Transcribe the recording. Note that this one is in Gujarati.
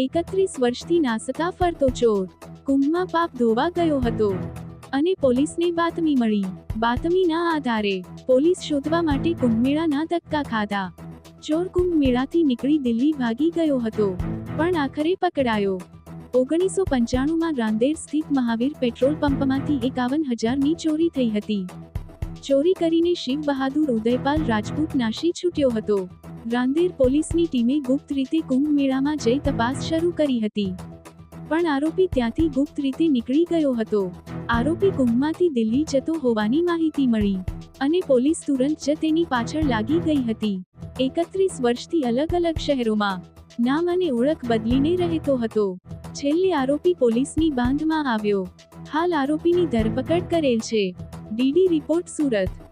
એકત્રીસ વર્ષથી નાસતા ફરતો ચોર. કુંભમાં પાપ ધોવા ગયો હતો. અને પોલીસને બાતમી મળી. બાતમીના આધારે પોલીસ શોધવા માટે કુંભમેળાના ધક્કા ખાધા. ચોર કુંભમેળાથી નીકળી દિલ્હી ભાગી ગયો હતો. પણ આખરે પકડાયો. ઓગણીસો પંચાણુંમાં રાંદેર સ્થિત મહાવીર પેટ્રોલ પંપમાંથી એકાવન હજારની ચોરી થઈ હતી. ચોરી કરીને શિવ બહાદુર ઉદયપાલ રાજપૂત નાશી છૂટ્યો હતો. રાંદેર પોલીસની ટીમે ગુપ્ત રીતે કુંભ મેળામાં જઈ તપાસ શરૂ કરી હતી. પણ આરોપી ત્યાંથી ગુપ્ત રીતે નીકળી ગયો હતો. આરોપી કુંભમાંથી દિલ્હી જતો હોવાની માહિતી મળી અને પોલીસ તુરંત જ તેની પાછળ લાગી ગઈ હતી. એકત્રીસ વર્ષથી અલગ અલગ શહેરોમાં નામ અને ઓળખ બદલીને રહેતો હતો. છેલ્લે આરોપી પોલીસની બાંધમાં આવ્યો. હાલ આરોપીની ધરપકડ કરેલ છે. DD report Surat.